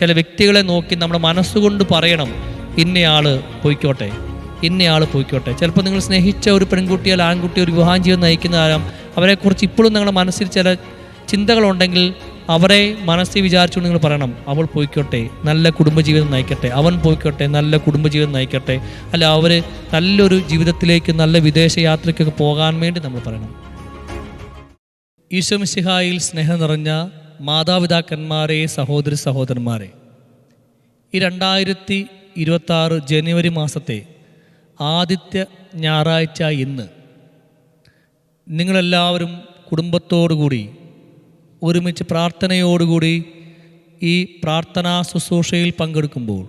ചില വ്യക്തികളെ നോക്കി നമ്മുടെ മനസ്സുകൊണ്ട് പറയണം ഇന്നയാൾ പോയിക്കോട്ടെ ഇന്നയാൾ പോയിക്കോട്ടെ. ചിലപ്പോൾ നിങ്ങൾ സ്നേഹിച്ച ഒരു പെൺകുട്ടിയോ ആൺകുട്ടിയോ ഒരു വിവാഹം ചെയ്ത് നയിക്കുന്ന കാലം അവരെക്കുറിച്ച് ഇപ്പോഴും നിങ്ങളുടെ മനസ്സിൽ ചില ചിന്തകളുണ്ടെങ്കിൽ അവരെ മനസ്സിൽ വിചാരിച്ചുകൊണ്ട് നിങ്ങൾ പറയണം അവൾ പോയിക്കോട്ടെ നല്ല കുടുംബജീവിതം നയിക്കട്ടെ അവൻ പോയിക്കോട്ടെ നല്ല കുടുംബജീവിതം നയിക്കട്ടെ. അല്ല അവർ നല്ലൊരു ജീവിതത്തിലേക്ക് നല്ല വിദേശ യാത്രയ്ക്കൊക്കെ പോകാൻ വേണ്ടി നമ്മൾ പറയണം. ഈശോമിശിഹായിൽ സ്നേഹം നിറഞ്ഞ മാതാപിതാക്കന്മാരെ സഹോദരി സഹോദരന്മാരെ. ഈ രണ്ടായിരത്തി ഇരുപത്തി ആറ് ജനുവരി മാസത്തെ ആദ്യത്തെ ഞായറാഴ്ച ഇന്ന് നിങ്ങളെല്ലാവരും കുടുംബത്തോടുകൂടി ഒരുമിച്ച് പ്രാർത്ഥനയോടുകൂടി ഈ പ്രാർത്ഥനാ ശുശ്രൂഷയിൽ പങ്കെടുക്കുമ്പോൾ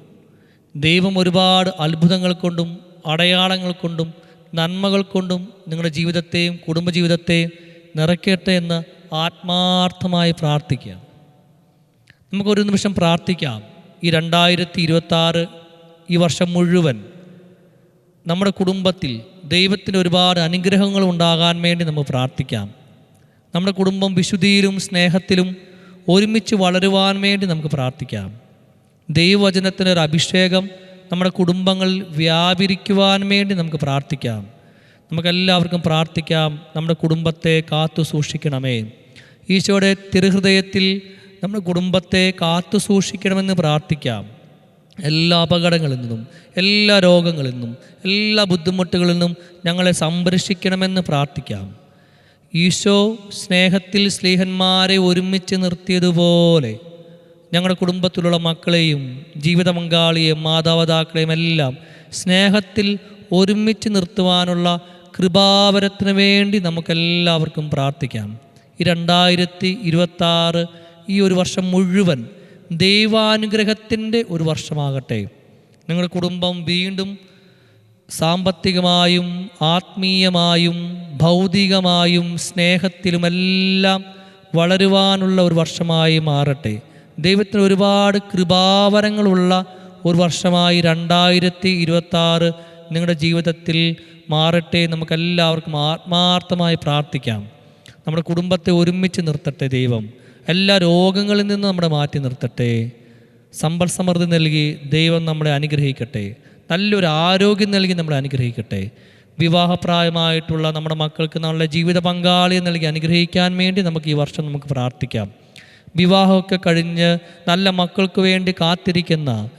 ദൈവം ഒരുപാട് അത്ഭുതങ്ങൾ കൊണ്ടും അടയാളങ്ങൾ കൊണ്ടും നന്മകൾ കൊണ്ടും നിങ്ങളുടെ ജീവിതത്തെയും കുടുംബജീവിതത്തെയും നിറയ്ക്കട്ടെ എന്ന് ആത്മാർത്ഥമായി പ്രാർത്ഥിക്കുക. നമുക്കൊരു നിമിഷം പ്രാർത്ഥിക്കാം. ഈ രണ്ടായിരത്തി ഇരുപത്തി ആറ് ഈ വർഷം മുഴുവൻ നമ്മുടെ കുടുംബത്തിൽ ദൈവത്തിന് ഒരുപാട് അനുഗ്രഹങ്ങൾ ഉണ്ടാകാൻ വേണ്ടി നമുക്ക് പ്രാർത്ഥിക്കാം. നമ്മുടെ കുടുംബം വിശുദ്ധിയിലും സ്നേഹത്തിലും ഒരുമിച്ച് വളരുവാൻ വേണ്ടി നമുക്ക് പ്രാർത്ഥിക്കാം. ദൈവവചനത്തിനൊരു അഭിഷേകം നമ്മുടെ കുടുംബങ്ങളിൽ വ്യാപരിക്കുവാൻ വേണ്ടി നമുക്ക് പ്രാർത്ഥിക്കാം. നമുക്കെല്ലാവർക്കും പ്രാർത്ഥിക്കാം. നമ്മുടെ കുടുംബത്തെ കാത്തു സൂക്ഷിക്കണമേ. ഈശോയുടെ തിരുഹൃദയത്തിൽ നമ്മുടെ കുടുംബത്തെ കാത്തു സൂക്ഷിക്കണമെന്ന് പ്രാർത്ഥിക്കാം. എല്ലാ അപകടങ്ങളിൽ നിന്നും എല്ലാ രോഗങ്ങളിൽ നിന്നും എല്ലാ ബുദ്ധിമുട്ടുകളിൽ നിന്നും ഞങ്ങളെ സംരക്ഷിക്കണമെന്ന് പ്രാർത്ഥിക്കാം. ഈശോ സ്നേഹത്തിൽ സ്നേഹന്മാരെ ഒരുമിച്ച് നിർത്തിയതുപോലെ ഞങ്ങളുടെ കുടുംബത്തിലുള്ള മക്കളെയും ജീവിത പങ്കാളിയെയും മാതാപിതാക്കളെയും എല്ലാം സ്നേഹത്തിൽ ഒരുമിച്ച് നിർത്തുവാനുള്ള കൃപാവരത്തിന് വേണ്ടി നമുക്കെല്ലാവർക്കും പ്രാർത്ഥിക്കാം. ഈ രണ്ടായിരത്തി ഇരുപത്താറ് ഈ ഒരു വർഷം മുഴുവൻ ദൈവാനുഗ്രഹത്തിന്റെ ഒരു വർഷമാകട്ടെ. നിങ്ങളുടെ കുടുംബം വീണ്ടും സാമ്പത്തികമായും ആത്മീയമായും ഭൗതികമായും സ്നേഹത്തിലുമെല്ലാം വളരുവാനുള്ള ഒരു വർഷമായി മാറട്ടെ. ദൈവത്തിന് ഒരുപാട് കൃപാവരങ്ങളുള്ള ഒരു വർഷമായി രണ്ടായിരത്തി ഇരുപത്താറ് നിങ്ങളുടെ ജീവിതത്തിൽ മാറട്ടെ നമുക്കെല്ലാവർക്കും ആത്മാർത്ഥമായി പ്രാർത്ഥിക്കാം. നമ്മുടെ കുടുംബത്തെ ഒരുമിച്ച് നിർത്തട്ടെ ദൈവം. എല്ലാ രോഗങ്ങളിൽ നിന്ന് നമ്മളെ മാറ്റി നിർത്തട്ടെ. സമ്പൽ സമൃദ്ധി നൽകി ദൈവം നമ്മളെ അനുഗ്രഹിക്കട്ടെ. നല്ലൊരു ആരോഗ്യം നൽകി നമ്മളെ അനുഗ്രഹിക്കട്ടെ. വിവാഹപ്രായമായിട്ടുള്ള നമ്മുടെ മക്കൾക്ക് നല്ല ജീവിത പങ്കാളിയെ നൽകി അനുഗ്രഹിക്കാൻ വേണ്ടി നമുക്ക് ഈ വർഷം നമുക്ക് പ്രാർത്ഥിക്കാം. വിവാഹമൊക്കെ കഴിഞ്ഞ് നല്ല മക്കൾക്ക് വേണ്ടി കാത്തിരിക്കുന്ന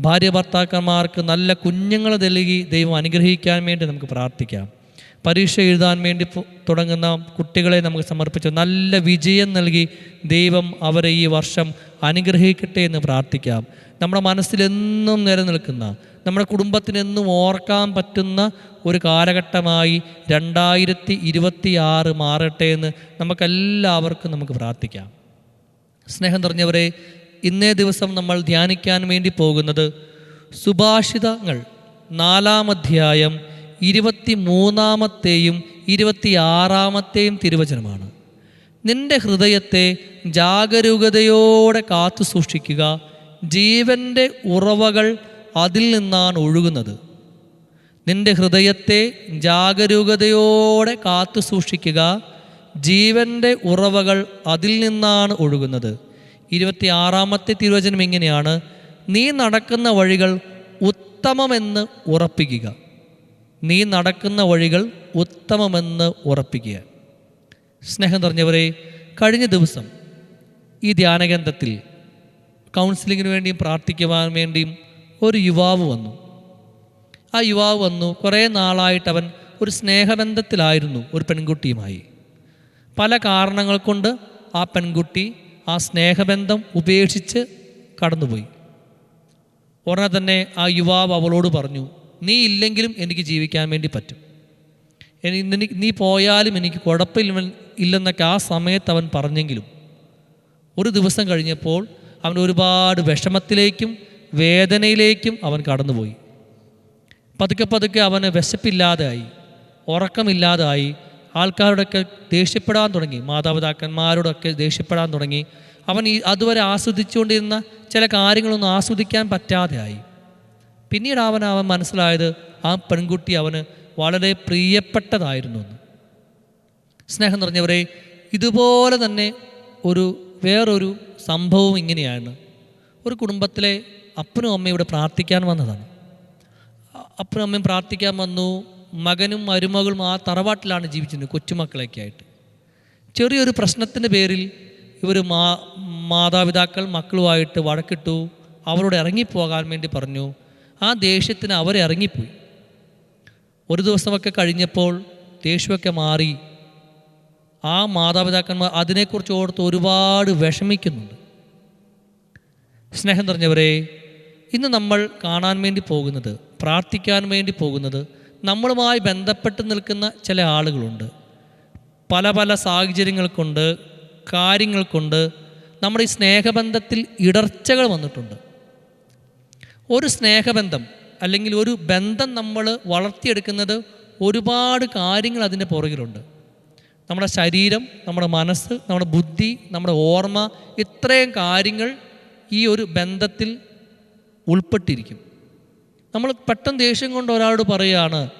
ഭാര്യ ഭർത്താക്കന്മാർക്ക് നല്ല കുഞ്ഞുങ്ങൾ നൽകി ദൈവം അനുഗ്രഹിക്കാൻ വേണ്ടി നമുക്ക് പ്രാർത്ഥിക്കാം. പരീക്ഷ എഴുതാൻ വേണ്ടി തുടങ്ങുന്ന കുട്ടികളെ നമുക്ക് സമർപ്പിച്ചു. നല്ല വിജയം നൽകി ദൈവം അവരെ ഈ വർഷം അനുഗ്രഹിക്കട്ടെ എന്ന് പ്രാർത്ഥിക്കാം. നമ്മുടെ മനസ്സിലെന്നും നിലനിൽക്കുന്ന നമ്മുടെ കുടുംബത്തിനെന്നും ഓർക്കാൻ പറ്റുന്ന ഒരു കാലഘട്ടമായി രണ്ടായിരത്തി ഇരുപത്തി ആറ് മാറട്ടെ എന്ന് നമുക്കെല്ലാവർക്കും നമുക്ക് പ്രാർത്ഥിക്കാം. സ്നേഹം നിറഞ്ഞവരെ ഇന്നേ ദിവസം നമ്മൾ ധ്യാനിക്കാൻ വേണ്ടി പോകുന്നത് സുഭാഷിതങ്ങൾ നാലാം അധ്യായം ഇരുപത്തി മൂന്നാമത്തെയും ഇരുപത്തിയാറാമത്തെയും തിരുവചനമാണ്. നിന്റെ ഹൃദയത്തെ ജാഗരൂകതയോടെ കാത്തു സൂക്ഷിക്കുക. ജീവന്റെ ഉറവകൾ അതിൽ നിന്നാണ് ഒഴുകുന്നത്. നിന്റെ ഹൃദയത്തെ ജാഗരൂകതയോടെ കാത്തു സൂക്ഷിക്കുക. ജീവന്റെ ഉറവകൾ അതിൽ നിന്നാണ് ഒഴുകുന്നത്. ഇരുപത്തിയാറാമത്തെ തിരുവചനം ഇങ്ങനെയാണ്. നീ നടക്കുന്ന വഴികൾ ഉത്തമമെന്ന് ഉറപ്പിക്കുക. നീ നടക്കുന്ന വഴികൾ ഉത്തമമെന്ന് ഉറപ്പിക്കുക. സ്നേഹം നിറഞ്ഞവരെ കഴിഞ്ഞ ദിവസം ഈ ധ്യാനകേന്ദ്രത്തിൽ കൗൺസിലിങ്ങിന് വേണ്ടിയും പ്രാർത്ഥിക്കുവാൻ വേണ്ടിയും ഒരു യുവാവ് വന്നു. ആ യുവാവ് വന്നു. കുറേ നാളായിട്ട് അവൻ ഒരു സ്നേഹബന്ധത്തിലായിരുന്നു ഒരു പെൺകുട്ടിയുമായി. പല കാരണങ്ങൾ കൊണ്ട് ആ പെൺകുട്ടി ആ സ്നേഹബന്ധം ഉപേക്ഷിച്ച് കടന്നുപോയി. ഉടനെ തന്നെ ആ യുവാവ് അവളോട് പറഞ്ഞു നീ ഇല്ലെങ്കിലും എനിക്ക് ജീവിക്കാൻ വേണ്ടി പറ്റും. നീ പോയാലും എനിക്ക് കുഴപ്പമില്ല ഇല്ലെന്നൊക്കെ ആ സമയത്ത് അവൻ പറഞ്ഞെങ്കിലും ഒരു ദിവസം കഴിഞ്ഞപ്പോൾ അവൻ ഒരുപാട് വിഷമത്തിലേക്കും വേദനയിലേക്കും അവൻ കടന്നുപോയി. പതുക്കെ പതുക്കെ അവന് വിശപ്പില്ലാതായി ഉറക്കമില്ലാതായി ആൾക്കാരോടൊക്കെ ദേഷ്യപ്പെടാൻ തുടങ്ങി മാതാപിതാക്കന്മാരോടൊക്കെ ദേഷ്യപ്പെടാൻ തുടങ്ങി. അവൻ ഈ അതുവരെ ആസ്വദിച്ചുകൊണ്ടിരുന്ന ചില കാര്യങ്ങളൊന്നും ആസ്വദിക്കാൻ പറ്റാതെയായി. പിന്നീട് അവൻ അവൻ മനസ്സിലായത് ആ പെൺകുട്ടി അവന് വളരെ പ്രിയപ്പെട്ടതായിരുന്നു എന്ന്. സ്നേഹം നിറഞ്ഞവരെ ഇതുപോലെ തന്നെ ഒരു വേറൊരു സംഭവം ഇങ്ങനെയാണ്. ഒരു കുടുംബത്തിലെ അപ്പനും അമ്മയും ഇവിടെ പ്രാർത്ഥിക്കാൻ വന്നതാണ്. അപ്പനും അമ്മയും പ്രാർത്ഥിക്കാൻ വന്നു. മകനും മരുമകളും ആ തറവാട്ടിലാണ് ജീവിച്ചിരുന്നത് കൊച്ചുമക്കളൊക്കെ ആയിട്ട്. ചെറിയൊരു പ്രശ്നത്തിന്റെ പേരിൽ ഇവർ മാ മാതാപിതാക്കൾ മക്കളുമായിട്ട് വഴക്കിട്ടു. അവരോട് ഇറങ്ങിപ്പോകാൻ വേണ്ടി പറഞ്ഞു. ആ ദേഷ്യത്തിന് അവരെ ഇറങ്ങിപ്പോയി. ഒരു ദിവസമൊക്കെ കഴിഞ്ഞപ്പോൾ ദേഷ്യമൊക്കെ മാറി. ആ മാതാപിതാക്കന്മാർ അതിനെക്കുറിച്ച് ഓർത്ത് ഒരുപാട് വിഷമിക്കുന്നുണ്ട്. സ്നേഹം നിറഞ്ഞവരെ ഇന്ന് നമ്മൾ കാണാൻ വേണ്ടി പോകുന്നത് പ്രാർത്ഥിക്കാൻ വേണ്ടി പോകുന്നത് നമ്മളുമായി ബന്ധപ്പെട്ട് നിൽക്കുന്ന ചില ആളുകളുണ്ട്. പല പല സാഹചര്യങ്ങൾ കൊണ്ട് കാര്യങ്ങൾ കൊണ്ട് നമ്മുടെ ഈ സ്നേഹബന്ധത്തിൽ ഇടർച്ചകൾ വന്നിട്ടുണ്ട്. ഒരു സ്നേഹബന്ധം അല്ലെങ്കിൽ ഒരു ബന്ധം നമ്മൾ വളർത്തിയെടുക്കുന്നത് ഒരുപാട് കാര്യങ്ങൾ അതിന്റെ പുറകിലുണ്ട്. നമ്മുടെ ശരീരം നമ്മുടെ മനസ്സ് നമ്മുടെ ബുദ്ധി നമ്മുടെ ഓർമ്മ ഇത്രയും കാര്യങ്ങൾ ഈ ഒരു ബന്ധത്തിൽ ഉൾപ്പെട്ടിരിക്കും. നമ്മൾ പെട്ടെന്ന് ദേഷ്യം കൊണ്ട് ഒരാളോട് പറയുകയാണ്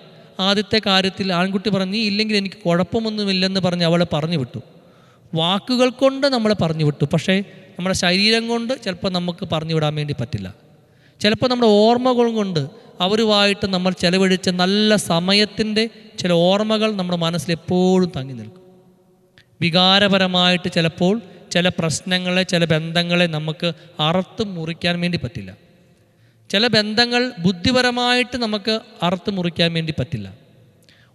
ആദ്യത്തെ കാര്യത്തിൽ ആൺകുട്ടി പറഞ്ഞു നീ ഇല്ലെങ്കിൽ എനിക്ക് കുഴപ്പമൊന്നുമില്ലെന്ന് പറഞ്ഞ് അവളെ പറഞ്ഞു വിട്ടു. വാക്കുകൾ കൊണ്ട് നമ്മളെ പറഞ്ഞു വിട്ടു. പക്ഷേ നമ്മുടെ ശരീരം കൊണ്ട് ചിലപ്പോൾ നമുക്ക് പറഞ്ഞു വിടാൻ വേണ്ടി പറ്റില്ല. ചിലപ്പോൾ നമ്മുടെ ഓർമ്മകൾ കൊണ്ട് അവരുമായിട്ട് നമ്മൾ ചെലവഴിച്ച നല്ല സമയത്തിന്റെ ചില ഓർമ്മകൾ നമ്മുടെ മനസ്സിൽ എപ്പോഴും തങ്ങി നിൽക്കും. വികാരപരമായിട്ട് ചിലപ്പോൾ ചില പ്രശ്നങ്ങളെ ചില ബന്ധങ്ങളെ നമുക്ക് അറുത്ത് മുറിക്കാൻ വേണ്ടി പറ്റില്ല. ചില ബന്ധങ്ങൾ ബുദ്ധിപരമായിട്ട് നമുക്ക് അറുത്ത് മുറിക്കാൻ വേണ്ടി പറ്റില്ല.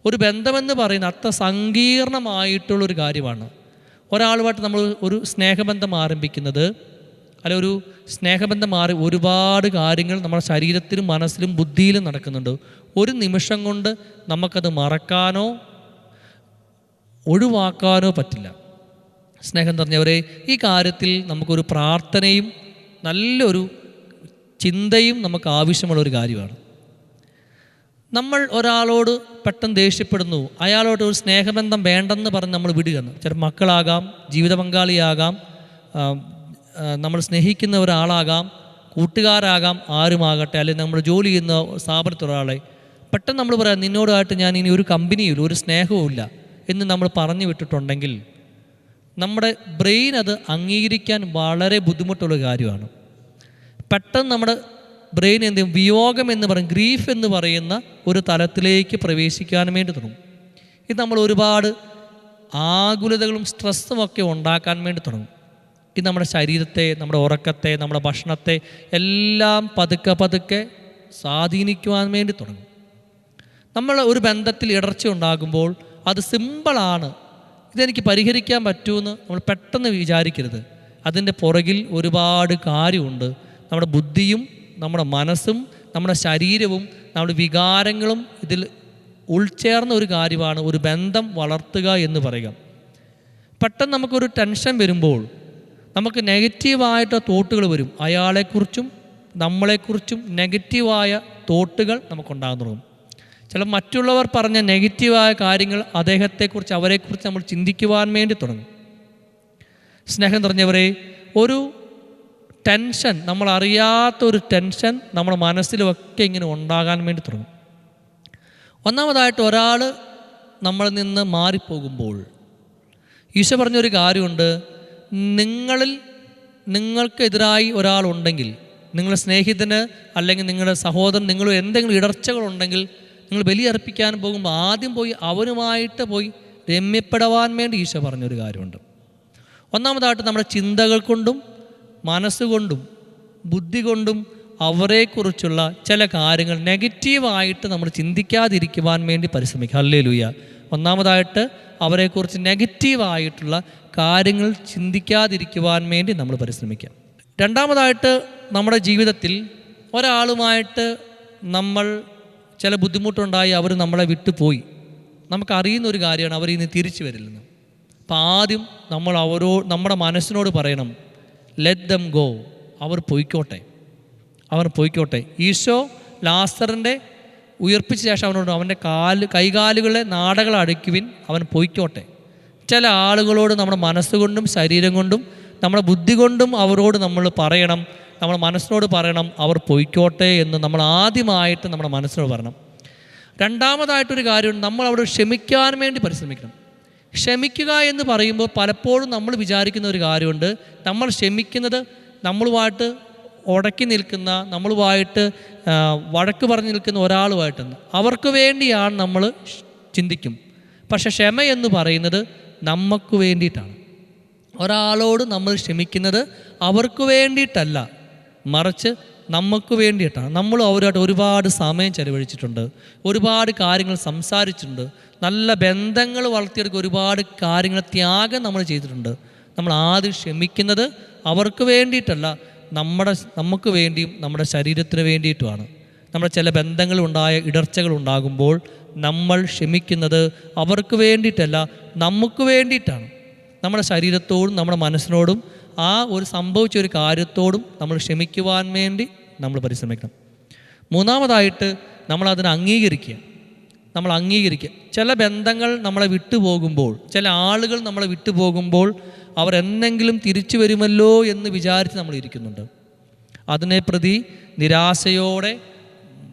ഒരു ബന്ധമെന്ന് പറയുന്നത് അത്ര സങ്കീർണമായിട്ടുള്ളൊരു കാര്യമാണ്. ഒരാളുമായിട്ട് നമ്മൾ ഒരു സ്നേഹബന്ധം ആരംഭിക്കുന്നത് അല്ല ഒരു സ്നേഹബന്ധം മാറി ഒരുപാട് കാര്യങ്ങൾ നമ്മുടെ ശരീരത്തിലും മനസ്സിലും ബുദ്ധിയിലും നടക്കുന്നുണ്ട്. ഒരു നിമിഷം കൊണ്ട് നമുക്കത് മറക്കാനോ ഒഴിവാക്കാനോ പറ്റില്ല. സ്നേഹം നിറഞ്ഞവരെ ഈ കാര്യത്തിൽ നമുക്കൊരു പ്രാർത്ഥനയും നല്ലൊരു ചിന്തയും നമുക്ക് ആവശ്യമുള്ള ഒരു കാര്യമാണ്. നമ്മൾ ഒരാളോട് പെട്ടെന്ന് ദേഷ്യപ്പെടുന്നു അയാളോട് ഒരു സ്നേഹബന്ധം വേണ്ടെന്ന് പറഞ്ഞ് നമ്മൾ വിടുകയാണ്. ചില മക്കളാകാം ജീവിത പങ്കാളിയാകാം നമ്മൾ സ്നേഹിക്കുന്ന ഒരാളാകാം കൂട്ടുകാരാകാം ആരുമാകട്ടെ അല്ലെങ്കിൽ നമ്മൾ ജോലി ചെയ്യുന്ന സ്ഥാപനത്തിൽ ഒരാളെ പെട്ടെന്ന് നമ്മൾ പറയാം നിന്നോടായിട്ട് ഞാൻ ഇനി ഒരു കമ്പനിയില്ല ഒരു സ്നേഹവുമില്ല എന്ന് നമ്മൾ പറഞ്ഞു വിട്ടിട്ടുണ്ടെങ്കിൽ നമ്മുടെ ബ്രെയിൻ അത് അംഗീകരിക്കാൻ വളരെ ബുദ്ധിമുട്ടുള്ള കാര്യമാണ്. പെട്ടെന്ന് നമ്മുടെ ബ്രെയിൻ എന്ത് വിയോഗം എന്ന് പറയും ഗ്രീഫ് എന്ന് പറയുന്ന ഒരു തലത്തിലേക്ക് പ്രവേശിക്കാൻ വേണ്ടി തുടങ്ങും. ഇത് നമ്മൾ ഒരുപാട് ആകുലതകളും സ്ട്രെസ്സും ഒക്കെ ഉണ്ടാക്കാൻ വേണ്ടി തുടങ്ങും. ഇത് നമ്മുടെ ശരീരത്തെ നമ്മുടെ ഉറക്കത്തെ നമ്മുടെ ഭക്ഷണത്തെ എല്ലാം പതുക്കെ പതുക്കെ സ്വാധീനിക്കുവാൻ വേണ്ടി തുടങ്ങും. നമ്മൾ ഒരു ബന്ധത്തിൽ ഇടർച്ച ഉണ്ടാകുമ്പോൾ അത് സിമ്പിളാണ് ഇതെനിക്ക് പരിഹരിക്കാൻ പറ്റുമെന്ന് നമ്മൾ പെട്ടെന്ന് വിചാരിക്കരുത്. അതിന്റെ പുറകിൽ ഒരുപാട് കാര്യമുണ്ട്. നമ്മുടെ ബുദ്ധിയും നമ്മുടെ മനസ്സും നമ്മുടെ ശരീരവും നമ്മുടെ വികാരങ്ങളും ഇതിൽ ഉൾച്ചേർന്ന ഒരു കാര്യമാണ് ഒരു ബന്ധം വളർത്തുക എന്ന് പറയുക. പെട്ടെന്ന് നമുക്കൊരു ടെൻഷൻ വരുമ്പോൾ നമുക്ക് നെഗറ്റീവായിട്ട് തോട്ടുകൾ വരും. അയാളെക്കുറിച്ചും നമ്മളെക്കുറിച്ചും നെഗറ്റീവായ തോട്ടുകൾ നമുക്കുണ്ടാകുന്നു തുടങ്ങും. ചില മറ്റുള്ളവർ പറഞ്ഞ നെഗറ്റീവായ കാര്യങ്ങൾ അദ്ദേഹത്തെക്കുറിച്ച് അവരെക്കുറിച്ച് നമ്മൾ ചിന്തിക്കുവാൻ വേണ്ടി തുടങ്ങും. സ്നേഹം നിറഞ്ഞവരെ ഒരു ടെൻഷൻ നമ്മൾ അറിയാത്ത ഒരു ടെൻഷൻ നമ്മുടെ മനസ്സിലുമൊക്കെ ഇങ്ങനെ ഉണ്ടാകാൻ വേണ്ടി തുടങ്ങും. ഒന്നാമതായിട്ട് ഒരാൾ നമ്മളിൽ നിന്ന് മാറിപ്പോകുമ്പോൾ ഈശോ പറഞ്ഞൊരു കാര്യമുണ്ട് നിങ്ങളിൽ നിങ്ങൾക്കെതിരായി ഒരാളുണ്ടെങ്കിൽ നിങ്ങളുടെ സ്നേഹിതന് അല്ലെങ്കിൽ നിങ്ങളുടെ സഹോദരൻ നിങ്ങൾ എന്തെങ്കിലും ഇടർച്ചകളുണ്ടെങ്കിൽ നിങ്ങൾ ബലിയർപ്പിക്കാൻ പോകുമ്പോൾ ആദ്യം പോയി അവനുമായിട്ട് പോയി രമ്യപ്പെടവാൻ വേണ്ടി ഈശോ പറഞ്ഞൊരു കാര്യമുണ്ട്. ഒന്നാമതായിട്ട് നമ്മുടെ ചിന്തകൾ കൊണ്ടും മനസ്സുകൊണ്ടും ബുദ്ധി കൊണ്ടും അവരെക്കുറിച്ചുള്ള ചില കാര്യങ്ങൾ നെഗറ്റീവായിട്ട് നമ്മൾ ചിന്തിക്കാതിരിക്കുവാൻ വേണ്ടി പരിശ്രമിക്കുക. അല്ലേ ലൂയ ഒന്നാമതായിട്ട് അവരെക്കുറിച്ച് നെഗറ്റീവായിട്ടുള്ള കാര്യങ്ങൾ ചിന്തിക്കാതിരിക്കുവാൻ വേണ്ടി നമ്മൾ പരിശ്രമിക്കാം. രണ്ടാമതായിട്ട് നമ്മുടെ ജീവിതത്തിൽ ഒരാളുമായിട്ട് നമ്മൾ ചില ബുദ്ധിമുട്ടുണ്ടായി അവർ നമ്മളെ വിട്ടുപോയി. നമുക്കറിയുന്ന ഒരു കാര്യമാണ് അവർ ഇന്ന് തിരിച്ചു വരില്ലെന്ന്. അപ്പം ആദ്യം നമ്മൾ അവരോ നമ്മുടെ മനസ്സിനോട് പറയണം ലെറ്റ് ദം ഗോ അവർ പൊയ്ക്കോട്ടെ. അവർ പൊയ്ക്കോട്ടെ. ഈശോ ലാസ്റ്ററിന്റെ ഉയർപ്പിച്ച ശേഷം അവനോട് അവന്റെ കാൽ കൈകാലുകളെ നാടകൾ അടയ്ക്കുവിൻ അവൻ പൊയ്ക്കോട്ടെ. ചില ആളുകളോട് നമ്മുടെ മനസ്സുകൊണ്ടും ശരീരം കൊണ്ടും നമ്മുടെ ബുദ്ധി കൊണ്ടും അവരോട് നമ്മൾ പറയണം. നമ്മൾ മനസ്സിനോട് പറയണം അവർ പൊയ്ക്കോട്ടെ എന്ന് നമ്മൾ ആദ്യമായിട്ട് നമ്മുടെ മനസ്സിനോട് പറയണം. രണ്ടാമതായിട്ടൊരു കാര്യം നമ്മൾ അവിടെ ക്ഷമിക്കാൻ വേണ്ടി പരിശ്രമിക്കണം. ക്ഷമിക്കുക എന്ന് പറയുമ്പോൾ പലപ്പോഴും നമ്മൾ വിചാരിക്കുന്ന ഒരു കാര്യമുണ്ട് നമ്മൾ ക്ഷമിക്കുന്നത് നമ്മളുമായിട്ട് ഉടക്കി നിൽക്കുന്ന നമ്മളുമായിട്ട് വഴക്ക് പറഞ്ഞു നിൽക്കുന്ന ഒരാളുമായിട്ടെന്ന് അവർക്ക് വേണ്ടിയാണ് നമ്മൾ ചിന്തിക്കും. പക്ഷെ ക്ഷമ എന്ന് പറയുന്നത് നമുക്ക് വേണ്ടിയിട്ടാണ്. ഒരാളോട് നമ്മൾ ക്ഷമിക്കുന്നത് അവർക്ക് വേണ്ടിയിട്ടല്ല. മറിച്ച് നമുക്ക് വേണ്ടിയിട്ടാണ്. നമ്മൾ അവരുമായിട്ട് ഒരുപാട് സമയം ചെലവഴിച്ചിട്ടുണ്ട്. ഒരുപാട് കാര്യങ്ങൾ സംസാരിച്ചിട്ടുണ്ട്. നല്ല ബന്ധങ്ങൾ വളർത്തിയെടുക്കുക ഒരുപാട് കാര്യങ്ങൾ ത്യാഗം നമ്മൾ ചെയ്തിട്ടുണ്ട്. നമ്മൾ ആദ്യം ക്ഷമിക്കുന്നത് അവർക്ക് വേണ്ടിയിട്ടല്ല. നമ്മുടെ നമുക്ക് വേണ്ടിയും നമ്മുടെ ശരീരത്തിന് വേണ്ടിയിട്ടുമാണ്. നമ്മുടെ ചില ബന്ധങ്ങളുണ്ടായ ഇടർച്ചകൾ ഉണ്ടാകുമ്പോൾ നമ്മൾ ക്ഷമിക്കുന്നത് അവർക്ക് വേണ്ടിയിട്ടല്ല നമുക്ക് വേണ്ടിയിട്ടാണ്. നമ്മുടെ ശരീരത്തോടും നമ്മുടെ മനസ്സിനോടും ആ ഒരു സംഭവിച്ച ഒരു കാര്യത്തോടും നമ്മൾ ക്ഷമിക്കുവാൻ വേണ്ടി നമ്മൾ പരിശ്രമിക്കണം. മൂന്നാമതായിട്ട് നമ്മൾ അതിനെ അംഗീകരിക്കുക. നമ്മൾ അംഗീകരിക്കുക. ചില ബന്ധങ്ങൾ നമ്മളെ വിട്ടുപോകുമ്പോൾ ചില ആളുകൾ നമ്മളെ വിട്ടുപോകുമ്പോൾ അവർ എന്നെങ്കിലും തിരിച്ചു വരുമല്ലോ എന്ന് വിചാരിച്ച് നമ്മൾ ഇരിക്കുന്നുണ്ട്. അതിനെ പ്രതി നിരാശയോടെ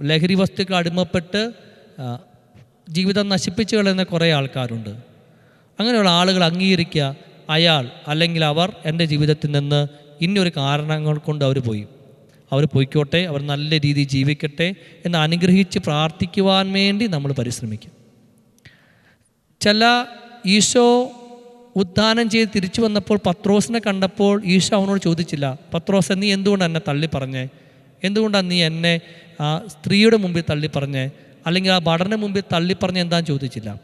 ലഹരി വസ്തുക്കൾ അടിമപ്പെട്ട് ജീവിതം നശിപ്പിച്ചു കളയുന്ന കുറേ ആൾക്കാരുണ്ട്. അങ്ങനെയുള്ള ആളുകൾ അംഗീകരിക്കുക അയാൾ അല്ലെങ്കിൽ അവർ എന്റെ ജീവിതത്തിൽ നിന്ന് ഇന്നൊരു കാരണങ്ങൾ കൊണ്ട് അവർ പോയി. അവർ പോയിക്കോട്ടെ അവർ നല്ല രീതിയിൽ ജീവിക്കട്ടെ എന്ന് അനുഗ്രഹിച്ച് പ്രാർത്ഥിക്കുവാൻ വേണ്ടി നമ്മൾ പരിശ്രമിക്കും. ചില ഈശോ ഉദ്ധാനം ചെയ്ത് തിരിച്ചു വന്നപ്പോൾ പത്രോസിനെ കണ്ടപ്പോൾ ഈശോ അവനോട് ചോദിച്ചില്ല പത്രോസ് നീ എന്തുകൊണ്ട് എന്നെ തള്ളി പറഞ്ഞേ എന്തുകൊണ്ടാണ് നീ എന്നെ ആ സ്ത്രീയുടെ മുമ്പിൽ തള്ളി പറഞ്ഞേ അല്ലെങ്കിൽ ആ ഭടന് മുമ്പിൽ തള്ളി പറഞ്ഞ് എന്താന്ന് ചോദിച്ചില്ല?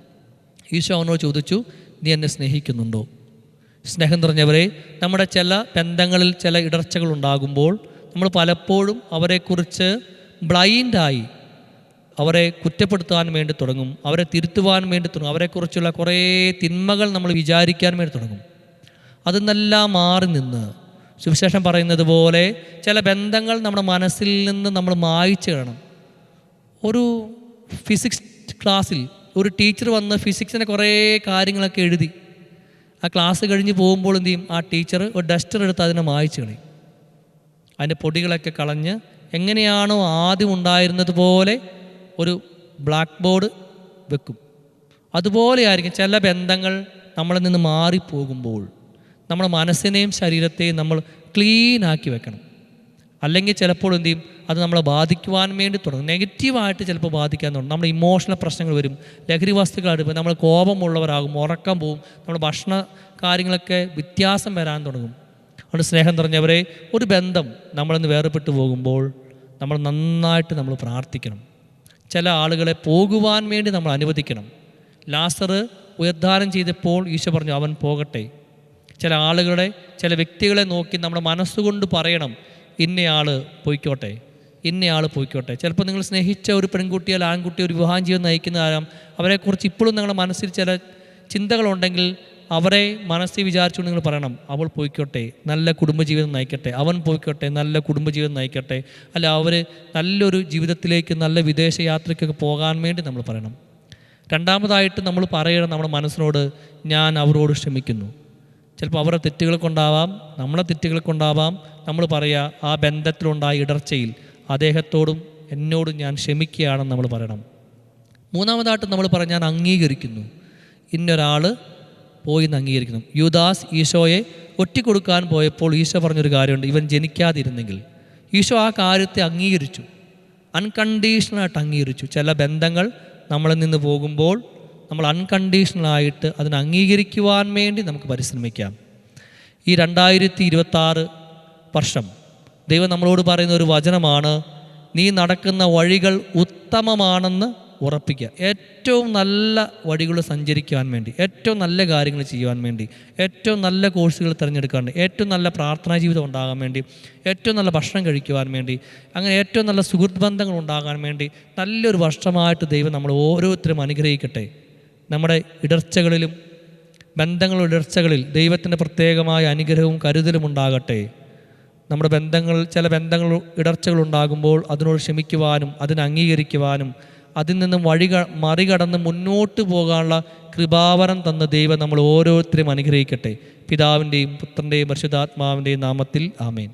ഈശോ അവനോട് ചോദിച്ചു നീ എന്നെ സ്നേഹിക്കുന്നുണ്ടോ? സ്നേഹം നിറഞ്ഞവരെ നമ്മുടെ ചില ബന്ധങ്ങളിൽ ചില ഇടർച്ചകൾ ഉണ്ടാകുമ്പോൾ നമ്മൾ പലപ്പോഴും അവരെക്കുറിച്ച് ബ്ലൈൻഡായി അവരെ കുറ്റപ്പെടുത്താൻ വേണ്ടി തുടങ്ങും അവരെ തിരുത്തുവാൻ വേണ്ടി തുടങ്ങും അവരെക്കുറിച്ചുള്ള കുറേ തിന്മകൾ നമ്മൾ വിചാരിക്കാൻ വേണ്ടി തുടങ്ങും. അതിന്നെല്ലാം മാറി നിന്ന് സുവിശേഷം പറയുന്നത് പോലെ ചില ബന്ധങ്ങൾ നമ്മുടെ മനസ്സിൽ നിന്ന് നമ്മൾ മായിച്ചു കാണും ഒരു ഫിസിക്സ് ക്ലാസ്സിൽ ഒരു ടീച്ചർ വന്ന് ഫിസിക്സിനെ കുറേ കാര്യങ്ങളൊക്കെ എഴുതി. ആ ക്ലാസ് കഴിഞ്ഞ് പോകുമ്പോൾ എന്ത് ചെയ്യും? ആ ടീച്ചർ ഒരു ഡസ്റ്റർ എടുത്ത് അതിനെ മായിച്ചു കളയും. അതിന്റെ പൊടികളൊക്കെ കളഞ്ഞ് എങ്ങനെയാണോ ആദ്യം ഉണ്ടായിരുന്നത് പോലെ ഒരു ബ്ലാക്ക് ബോർഡ് വെക്കും. അതുപോലെ ആയിരിക്കും ചില ബന്ധങ്ങൾ നമ്മളിൽ നിന്ന് മാറിപ്പോകുമ്പോൾ. നമ്മുടെ മനസ്സിനെയും ശരീരത്തെയും നമ്മൾ ക്ലീൻ ആക്കി വെക്കണം. അല്ലെങ്കിൽ ചിലപ്പോൾ എന്ത് ചെയ്യും? അത് നമ്മളെ ബാധിക്കുവാൻ വേണ്ടി തുടങ്ങും. നെഗറ്റീവായിട്ട് ചിലപ്പോൾ ബാധിക്കാൻ തുടങ്ങും. നമ്മുടെ ഇമോഷണൽ പ്രശ്നങ്ങൾ വരും. ലഹരി വസ്തുക്കൾ അടുപ്പം നമ്മൾ കോപമുള്ളവരാകും ഉറക്കം പോവും. നമ്മുടെ ഭക്ഷണ കാര്യങ്ങളൊക്കെ വ്യത്യാസം വരാൻ തുടങ്ങും. അതുകൊണ്ട് സ്നേഹം നിറഞ്ഞവരെ ഒരു ബന്ധം നമ്മളിന്ന് വേർപെട്ടു പോകുമ്പോൾ നമ്മൾ നന്നായിട്ട് നമ്മൾ പ്രാർത്ഥിക്കണം. ചില ആളുകളെ പോകുവാൻ വേണ്ടി നമ്മൾ അനുവദിക്കണം. ലാസർ ഉയർദ്ധാനം ചെയ്തപ്പോൾ ഈശോ പറഞ്ഞു അവൻ പോകട്ടെ. ചില ആളുകളെ ചില വ്യക്തികളെ നോക്കി നമ്മുടെ മനസ്സുകൊണ്ട് പറയണം ഇന്നയാൾ പോയിക്കോട്ടെ ഇന്നയാൾ പോയിക്കോട്ടെ. ചിലപ്പോൾ നിങ്ങൾ സ്നേഹിച്ച ഒരു പെൺകുട്ടി അല്ലെങ്കിൽ ആൺകുട്ടി ഒരു വിവാഹം ജീവിതം നയിക്കുന്ന ആരാം അവരെക്കുറിച്ച് ഇപ്പോഴും നിങ്ങളുടെ മനസ്സിൽ ചില ചിന്തകളുണ്ടെങ്കിൽ അവരെ മനസ്സിൽ വിചാരിച്ചുകൊണ്ട് നിങ്ങൾ പറയണം അവൾ പോയിക്കോട്ടെ നല്ല കുടുംബജീവിതം നയിക്കട്ടെ അവൻ പോയിക്കോട്ടെ നല്ല കുടുംബജീവിതം നയിക്കട്ടെ. അല്ല അവർ നല്ലൊരു ജീവിതത്തിലേക്ക് നല്ല വിദേശ യാത്രയ്ക്കൊക്കെ പോകാൻ വേണ്ടി നമ്മൾ പറയണം. രണ്ടാമതായിട്ട് നമ്മൾ പറയണം നമ്മുടെ മനസ്സിനോട് ഞാൻ അവരോട് ക്ഷമിക്കുന്നു. ചിലപ്പോൾ അവരുടെ തെറ്റുകൾ കൊണ്ടാവാം നമ്മളെ തെറ്റുകൾ കൊണ്ടാവാം. നമ്മൾ പറയുക ആ ബന്ധത്തിലുണ്ടായ ഇടർച്ചയിൽ അദ്ദേഹത്തോടും എന്നോടും ഞാൻ ക്ഷമിക്കുകയാണെന്ന് നമ്മൾ പറയണം. മൂന്നാമതായിട്ട് നമ്മൾ പറഞ്ഞ് ഞാൻ അംഗീകരിക്കുന്നു. ഇന്നൊരാൾ പോയി എന്ന് അംഗീകരിക്കുന്നു. യുദാസ് ഈശോയെ ഒറ്റിക്കൊടുക്കാൻ പോയപ്പോൾ ഈശോ പറഞ്ഞൊരു കാര്യമുണ്ട് ഇവൻ ജനിക്കാതിരുന്നെങ്കിൽ. ഈശോ ആ കാര്യത്തെ അംഗീകരിച്ചു. അൺകണ്ടീഷണലായിട്ട് അംഗീകരിച്ചു. ചില ബന്ധങ്ങൾ നമ്മളിൽ നിന്ന് പോകുമ്പോൾ നമ്മൾ അൺകണ്ടീഷണലായിട്ട് അതിനെ അംഗീകരിക്കുവാൻ വേണ്ടി നമുക്ക് പരിശ്രമിക്കാം. ഈ രണ്ടായിരത്തി ഇരുപത്താറ് വർഷം ദൈവം നമ്മളോട് പറയുന്ന ഒരു വചനമാണ് നീ നടക്കുന്ന വഴികൾ ഉത്തമമാണെന്ന് ഉറപ്പിക്കുക. ഏറ്റവും നല്ല വഴികൾ സഞ്ചരിക്കുവാൻ വേണ്ടി ഏറ്റവും നല്ല കാര്യങ്ങൾ ചെയ്യുവാൻ വേണ്ടി ഏറ്റവും നല്ല കോഴ്സുകൾ തിരഞ്ഞെടുക്കാൻ വേണ്ടി ഏറ്റവും നല്ല പ്രാർത്ഥനാ ജീവിതം ഉണ്ടാകാൻ വേണ്ടി ഏറ്റവും നല്ല ഭക്ഷണം കഴിക്കുവാൻ വേണ്ടി അങ്ങനെ ഏറ്റവും നല്ല സുഹൃത്ത് ബന്ധങ്ങൾ ഉണ്ടാകാൻ വേണ്ടി നല്ലൊരു വർഷമായിട്ട് ദൈവം നമ്മൾ ഓരോരുത്തരും അനുഗ്രഹിക്കട്ടെ. നമ്മുടെ ഇടർച്ചകളിലും ബന്ധങ്ങളുടെ ഇടർച്ചകളിൽ ദൈവത്തിന്റെ പ്രത്യേകമായ അനുഗ്രഹവും കരുതലും ഉണ്ടാകട്ടെ. നമ്മുടെ ബന്ധങ്ങൾ ചില ബന്ധങ്ങൾ ഇടർച്ചകൾ ഉണ്ടാകുമ്പോൾ അതിനോട് ക്ഷമിക്കുവാനും അതിനെ അംഗീകരിക്കുവാനും അതിൽ നിന്നും വഴി മറികടന്ന് മുന്നോട്ട് പോകാനുള്ള കൃപാവരം തന്ന ദൈവം നമ്മൾ ഓരോരുത്തരും അനുഗ്രഹിക്കട്ടെ. പിതാവിന്റെയും പുത്രന്റെയും പരിശുദ്ധാത്മാവിന്റെയും നാമത്തിൽ ആമേൻ.